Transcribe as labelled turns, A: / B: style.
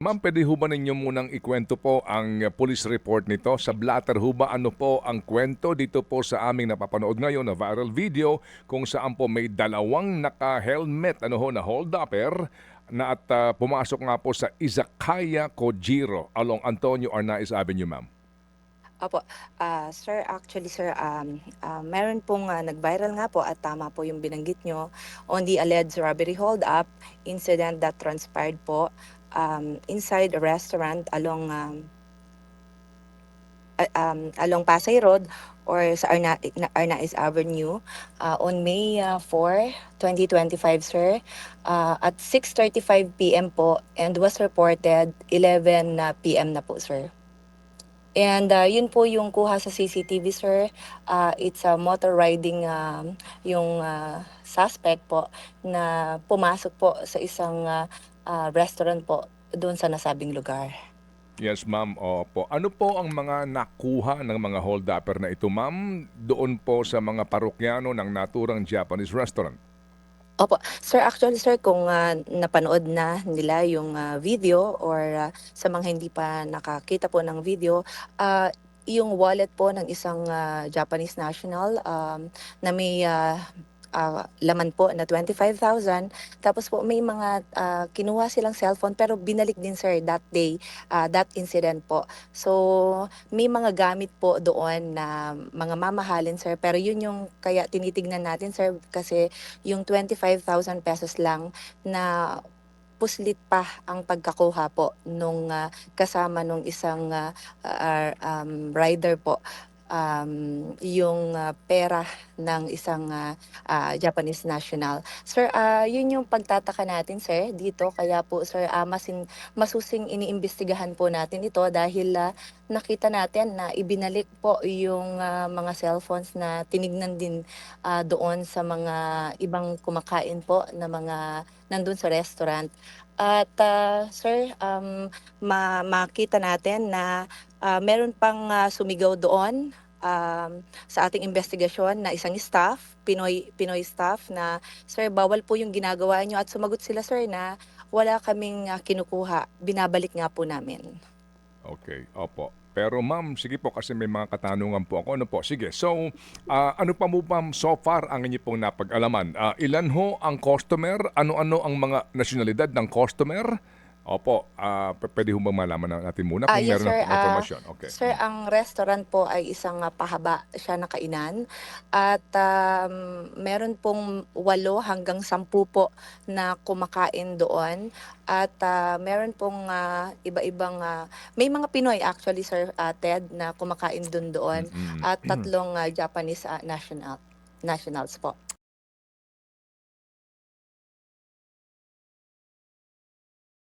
A: Ma'am, pwede ho ba ninyo munang ikwento po ang uh, police report nito? Sa blatter ho ba ano po ang kwento dito po sa aming napapanood ngayon na viral video kung saan po may dalawang naka-helmet ano ho, na hold-upper na at uh, pumasok nga po sa Izakaya Kojiro along Antonio Arnaiz Avenue, ma'am.
B: Opo. Ah, sir, actually, sir, um, ah, meron pong ah, nag-viral nga po at tama po yung binanggit nyo on the alleged robbery hold-up incident that transpired po um, inside a restaurant along um, a- um, along Pasay Road or sa Arna Arnaiz Avenue ah, on May ah, 4, 2025, sir, ah, at 6.35 p.m. po and was reported 11 na p.m. na po, sir. And uh, yun po yung kuha sa CCTV, sir. Uh, it's a motor riding um, yung uh, suspect po na pumasok po sa isang uh, uh, restaurant po doon sa nasabing lugar.
A: Yes, ma'am. Opo. Ano po ang mga nakuha ng mga hold-upper na ito, ma'am, doon po sa mga parokyano ng naturang Japanese restaurant?
B: Opo. Sir, actually, sir, kung uh, napanood na nila yung uh, video or uh, sa mga hindi pa nakakita po ng video, uh, yung wallet po ng isang uh, Japanese national um, na may uh, uh, laman po na 25,000. Tapos po may mga uh, kinuha silang cellphone pero binalik din sir that day, uh, that incident po. So may mga gamit po doon na mga mamahalin sir pero yun yung kaya tinitignan natin sir kasi yung 25,000 pesos lang na puslit pa ang pagkakuha po nung ah, kasama nung isang ah, ah, um, rider po um, yung ah, pera ng isang ah, ah, Japanese national. Sir, ah, yun yung pagtataka natin, sir, dito. Kaya po, sir, ah, masin, masusing iniimbestigahan po natin ito dahil ah, nakita natin na ibinalik po yung ah, mga cellphones na tinignan din ah, doon sa mga ibang kumakain po na mga nandun sa restaurant. At ah, sir, um, ma- makita natin na ah, meron pang ah, sumigaw doon um, sa ating investigasyon na isang staff, Pinoy, Pinoy staff na, sir, bawal po yung ginagawa nyo at sumagot sila, sir, na wala kaming ah, kinukuha. Binabalik nga po namin.
A: Okay, opo. Pero ma'am, sige po kasi may mga katanungan po ako. Ano po? Sige. So, ah, ano pa mo ma'am so far ang inyo pong napag-alaman? Ah, ilan ho ang customer? Ano-ano ang mga nasyonalidad ng customer? Opo, p- pwede ho bang malaman natin muna kung
B: yes,
A: meron
B: sir.
A: ng
B: Ah,
A: information? Okay.
B: Sir, ang restaurant po ay isang ah, pahaba siya na kainan at um, meron pong walo hanggang sampu po na kumakain doon at ah, meron pong ah, iba-ibang ah, may mga Pinoy actually sir ah, Ted na kumakain doon doon
A: Mm-mm.
B: at tatlong ah, Japanese ah, national nationals po.